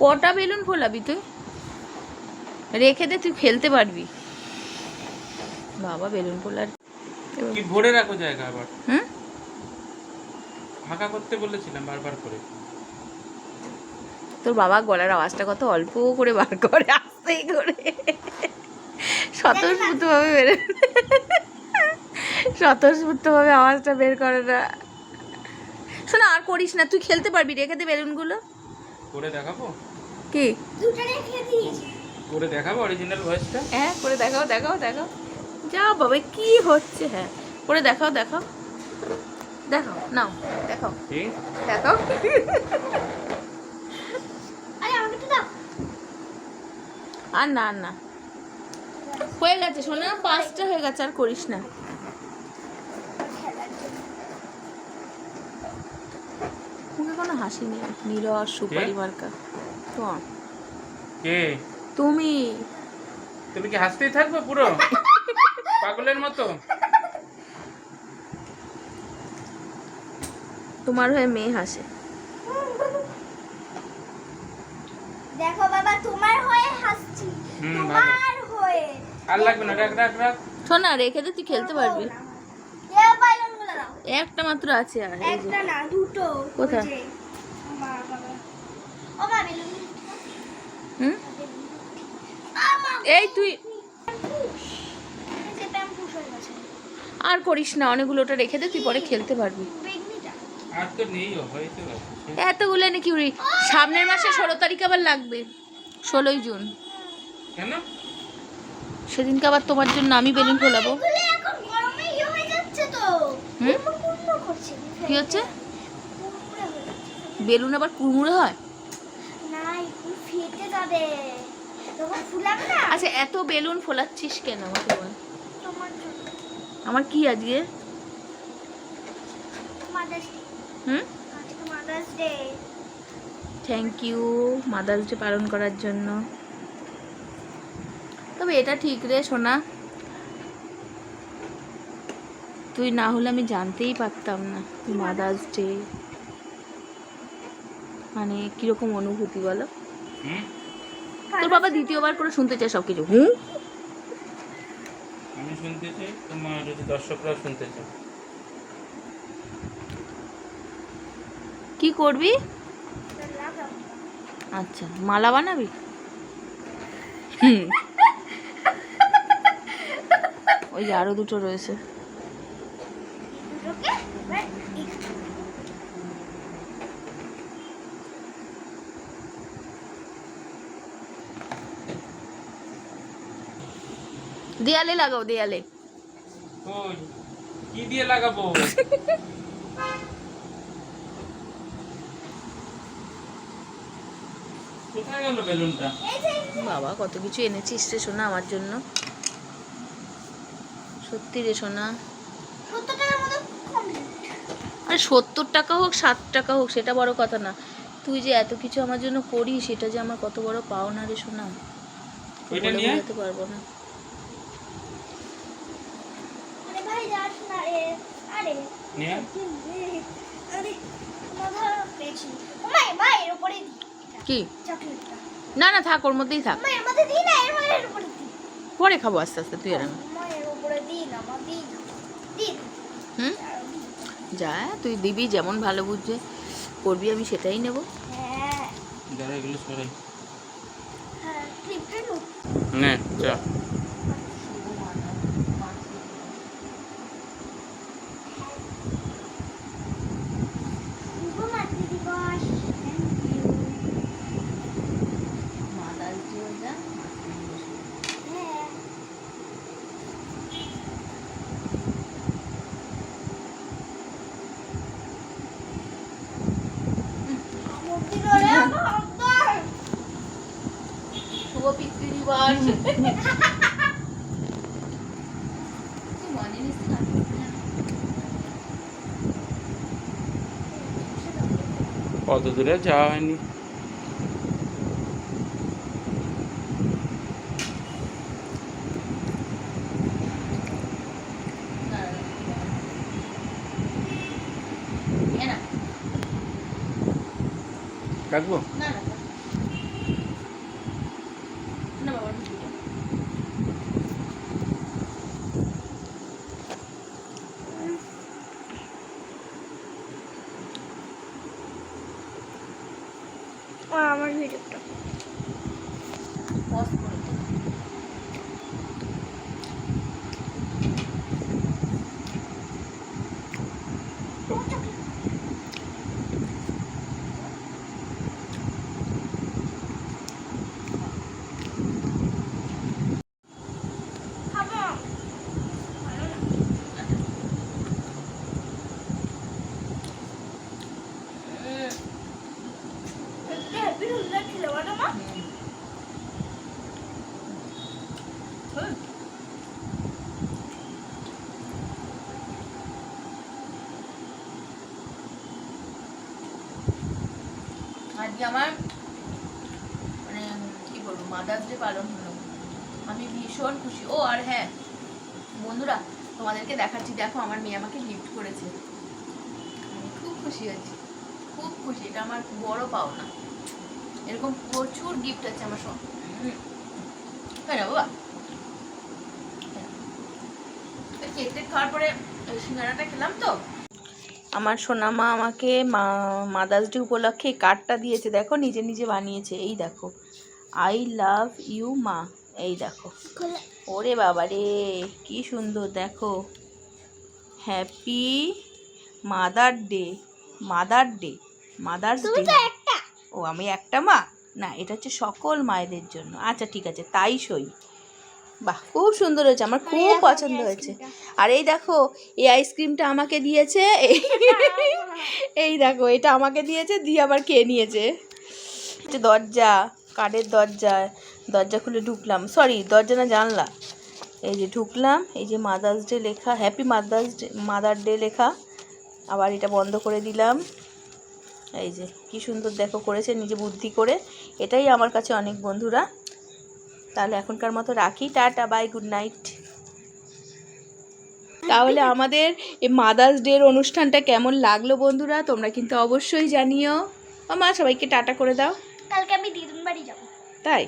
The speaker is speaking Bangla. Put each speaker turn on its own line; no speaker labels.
কটা বেলুন ফোলাবি তুই? রেখে দে তুই ফেলতে পারবি। বাবা বেলুন ফোলার
কি ভরে রাখো জায়গা আবার?
হুম?
ফাঁকা করতে বলেছিলাম বারবার করে।
তোর বাবা গলার আওয়াজটা কত অল্প করে বার করে আস্তে করে। স্বতঃস্ফূর্তভাবে বের স্বতঃস্ফূর্তভাবে আওয়াজটা বের করে না। শোনা আর করিস না তুই খেলতে পারবি রেখে দে বেলুনগুলো।
করে দেখাবো?
কি?
দুটো রেখে দিয়েছি।
করে দেখাবো অরিজিনাল ভয়েসটা
হ্যাঁ করে দেখাও দেখাও দেখাও। যা বাবা কি হচ্ছে হ্যাঁ। করে দেখাও দেখাও। দেখাও নাও দেখাও। দেখাও।
আরে আমাকে তো দাও।
আর না না। হয়ে গেছে শোনা পাঁচটা হয়ে গেছে আর করিস না
খেলার জন্য
মুখে কোনো হাসি নেই। নীরস সুপারি মার্কা তো
কে?
তুমি।
তুমি কি হাসতেই থাকবে পুরো? পাগলের মতো?
তোমার হয়ে মেয়ে হাসে।
দেখো বাবা তোমার হয়ে হাসছি। তোমার হয়ে।
আর লাগবে না রাখ রাখ রাখ।
শোনা রেখে দে তুই খেলতে পারবি। একটা মাত্র আছে আর
একটা না দুটো।
কোথায়? হুম? এই তুই আর করিস না অনেকগুলো ওটা রেখে দে তুই পরে খেলতে পারবি। এতগুলো নাকি উড়ি? সামনের মাসে ষোলো তারিখ আবার লাগবে ষোলোই জুন।
কেন?
সেদিনকে আবার তোমার জন্য আমি বেলুন ফোলাবো। হুম? কি হচ্ছে। বেলুন আবার কুড়মুড়ে হয়? আচ্ছা এত বেলুন ফোলাচ্ছিস কেন আমাকে বল?
তোমার
আমার কি আজকে? হুম? থ্যাংক ইউ মাদার্স ডে পালন করার জন্য। তবে এটা ঠিক রে সোনা। তুই না হলে আমি জানতেই পারতাম না মাদার্স ডে মানে কীরকম অনুভূতি বলো? তোর বাবা দ্বিতীয়বার করে শুনতে চায় সব কিছু। হুম?
আমি শুনতে চাই তোমার যদি দর্শকরা শুনতে চাই
কি করবি? আচ্ছা মালা বানাবি? হুম ওই যে আরও দুটো রয়েছে। দেয়ালে লাগাও দেয়ালে।
কি দিয়ে লাগাবো? কোথায় গেল বেলুনটা?
বাবা কত কিছু এনেছিস রে সোনা আমার জন্য। সত্যি রে সোনা। আরে সত্তর টাকা হোক ষাট টাকা হোক সেটা বড় কথা না। তুই যে এত কিছু আমার জন্য করিস সেটা যে আমার কত বড় পাওনা রে সোনা।
ওইটা
বলে বোঝাতে পারব না
আরে ভাই যাস না রে আরে
নিয়ে
আরে মাথা পেয়েছি ওমাই ভাই এর উপরে দি
কি? না না থাক ওর মধ্যেই থাক। পরে খাব আস্তে আস্তে তুই আর। হুম? যা তুই দিবি যেমন ভালো বুঝছে করবি আমি সেটাই নেব।
হ্যাঁ
যারা এগুলো সরাই
হ্যাঁ ক্লিপটা নো
নে যা
শুভ মাতৃ দিবস থ্যাংক ইউ হ্যাঁ মূর্তি ধরে ভগবান
শুভ পিতৃ দিবস
কত দূরে যাওয়া হয়নি।
না। না বাবা ভিডিওটা
ও আমার ভিডিওটা
পজ করে দে।
খাব ভালো না
উম,
একটু হ্যাপি সুন্দর খেলে বলো মা
হুম। হুম। আজকে আমার মানে কি বলব মাদার্স ডে পালন হলো। আমি ভীষণ খুশি। ও, আর হ্যাঁ বন্ধুরা, তোমাদেরকে দেখাচ্ছি। দেখো, আমার মেয়ে আমাকে গিফট করেছে। আমি খুব খুশি হয়েছি। খুব খুশি। এটা আমার বড় পাওনা। এরকম প্রচুর গিফট আছে আমার সব হ্যাঁ বাবা। কেক টেক খাওয়ার পরে সিঙ্গারাটা খেলাম তো। আমার সোনামা আমাকে মা মাদার্স ডে উপলক্ষে কার্ডটা দিয়েছে দেখো নিজে নিজে বানিয়েছে এই দেখো। আই লাভ ইউ মা এই দেখো। ওরে বাবা রে কি সুন্দর দেখো। Happy mother day mother day mother's day ও আমি একটা মা? না এটা হচ্ছে সকল মায়েদের জন্য। আচ্ছা ঠিক আছে তাই সই। বাহ খুব সুন্দর হয়েছে আমার খুব পছন্দ হয়েছে। আর এই দেখো এই আইসক্রিমটা আমাকে দিয়েছে এই- এই দেখো এটা আমাকে দিয়েছে দিয়ে আবার কে নিয়েছে। দরজা কাঠের দরজা দরজা খুলে ঢুকলাম। সরি দরজা না জানলা। এই যে ঢুকলাম এই যে মাদার্স ডে লেখা happy mother's day mother day লেখা আবার এটা বন্ধ করে দিলাম। এই যে কি সুন্দর দেখো করেছে নিজে বুদ্ধি করে। এটাই আমার কাছে অনেক বন্ধুরা। তাহলে এখনকার মতো রাখি টাটা বাই গুড নাইট তাহলে আমাদের এই মাদার্স ডের অনুষ্ঠানটা কেমন লাগল বন্ধুরা? তোমরা কিন্তু অবশ্যই জানিও। মা সবাইকে টাটা করে দাও।
কালকে আমি দিদুন বাড়ি যাব।
তাই?